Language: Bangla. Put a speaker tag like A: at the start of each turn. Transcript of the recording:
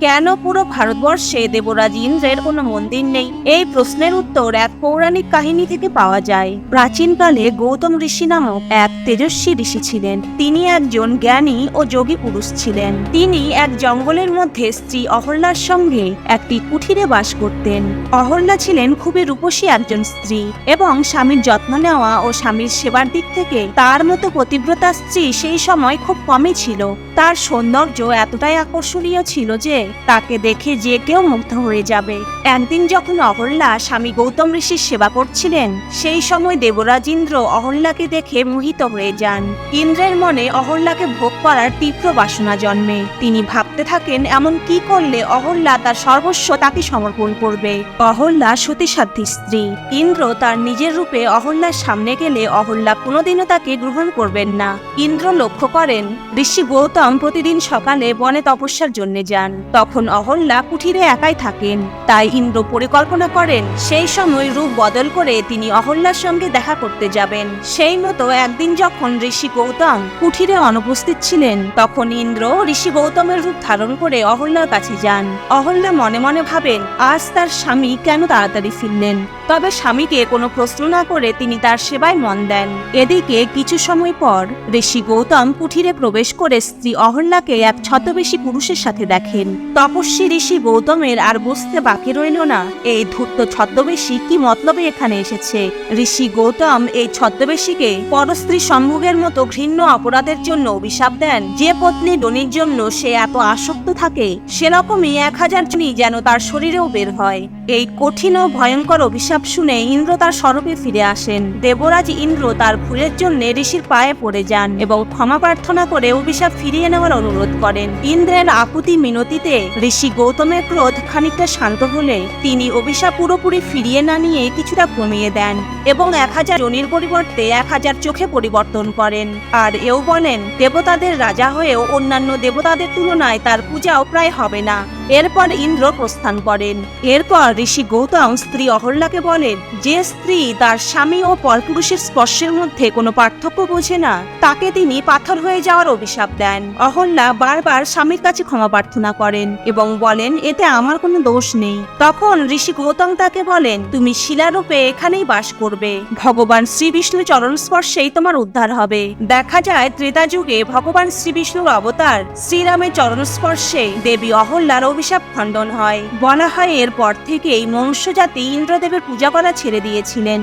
A: কেন পুরো ভারতবর্ষে দেবরাজ ইন্দ্রের কোনো মন্দির নেই? এই প্রশ্নের উত্তর এক পৌরাণিক কাহিনী থেকে পাওয়া যায়। প্রাচীনকালে গৌতম ঋষি নামক এক তেজস্বী ঋষি ছিলেন। তিনি একজন জ্ঞানী ও যোগী পুরুষ ছিলেন। তিনি এক জঙ্গলের মধ্যে স্ত্রী অহল্যার সঙ্গে একটি কুঠিরে বাস করতেন। অহল্যা ছিলেন খুবই রূপসী একজন স্ত্রী এবং স্বামীর যত্ন নেওয়া ও স্বামীর সেবার দিক থেকে তার মতো পতিব্রতা স্ত্রী সেই সময় খুব কমই ছিল। তার সৌন্দর্য এতটাই আকর্ষণীয় ছিল যে তাকে দেখে যে কেউ মুগ্ধ হয়ে যাবে। একদিন যখন অহল্যা স্বামী গৌতম ঋষির সেবা করছিলেন, সেই সময় দেবরাজ ইন্দ্র অহল্যাকে দেখে মোহিত হয়ে যান। ইন্দ্রের মনে অহল্যাকে ভোগ করার তীব্র বাসনা জন্মে। তিনি ভাবতে থাকেন, এমন কি করলে অহল্যা তার সর্বস্ব তাকে সমর্পণ করবে? অহল্যা সতীসাধ্যী স্ত্রী। ইন্দ্র তার নিজের রূপে অহল্যার সামনে গেলে অহল্যা কোনোদিনও তাকে গ্রহণ করবেন না। ইন্দ্র লক্ষ্য করেন, ঋষি গৌতম প্রতিদিন সকালে বনে তপস্যার জন্য যান। তখন অহল্যা কুঠিরে একাই থাকেন। তাই ইন্দ্র পরিকল্পনা করেন, সেই সময় রূপ বদল করে তিনি অহল্যার সঙ্গে দেখা করতে যাবেন। সেই মতো একদিন যখন ঋষি গৌতম কুঠিরে অনুপস্থিত ছিলেন, তখন ইন্দ্র ঋষি গৌতমের রূপ ধারণ করে অহল্যার কাছে যান। অহল্যা মনে মনে ভাবেন, আজ তার স্বামী কেন তাড়াতাড়ি ফিরলেন? তবে স্বামীকে কোনো প্রশ্ন না করে তিনি তার সেবায় মন দেন। এদিকে কিছু সময় পর ঋষি গৌতম কুঠিরে প্রবেশ করে স্ত্রী অহল্যাকে এক ছদ্মবেশী পুরুষের সাথে দেখেন। তপস্বী ঋষি গৌতমের আর বুঝতে বাকি রইল না। এই ধূর্ত ছদ্মবেশী কি মতলবে এখানে এসেছে? ঋষি গৌতম এই ছদ্মবেশীকে পরস্ত্রী সম্ভোগের মতো ঘৃণ্য অপরাধের জন্য অভিশাপ দেন। যে পত্নী ডনির জন্য সে এত আসক্ত থাকে, সেরকমই এক হাজার জনই যেন তার শরীরেও বের হয়। এই কঠিন ও ভয়ঙ্কর অভিশাপ শুনে ইন্দ্র তার স্বরূপে ফিরে আসেন। দেবরাজ ইন্দ্র তার ভুলের জন্য ঋষির পায়ে পড়ে যান এবং ক্ষমা প্রার্থনা করে অভিশাপ ফিরিয়ে নেওয়ার অনুরোধ করেন। ইন্দ্রের আকুতি মিনতিতে ঋষি গৌতমের ক্রোধ খানিকটা শান্ত হলে তিনি অভিশাপ পুরোপুরি ফিরিয়ে না নিয়ে কিছুটা কমিয়ে দেন এবং এক হাজার জনির পরিবর্তে এক হাজার চোখে পরিবর্তন করেন। আর এও বলেন, দেবতাদের রাজা হয়েও অন্যান্য দেবতাদের তুলনায় তার পূজাও প্রায় হবে না। এরপর ইন্দ্র প্রস্থান করেন। এরপর ঋষি গৌতম স্ত্রী অহল্যাকে বলেন, যে স্ত্রী তার স্বামী ও পরপুরুষের স্পর্শের মধ্যে কোনো পার্থক্য বোঝে না, তাকে তিনি পাথর হয়ে যাওয়ার অভিশাপ দেন। অহল্যা বারবার স্বামীর কাছে ক্ষমা প্রার্থনা করেন এবং বলেন, এতে আমার কোনো দোষ নেই। তখন ঋষি গৌতম তাকে বলেন, তুমি শিলারূপে এখানেই বাস করবে। ভগবান শ্রী বিষ্ণু চরণ স্পর্শেই তোমার উদ্ধার হবে। দেখা যায়, ত্রেতা যুগে ভগবান শ্রী বিষ্ণুর অবতার শ্রীরামের চরণ স্পর্শে দেবী অহল্যার অভিশাপ খণ্ডন হয়। বলা হয় এরপর থেকেই মনুষ্য জাতি ইন্দ্রদেবের পূজা করা ছেড়ে দিয়েছিলেন।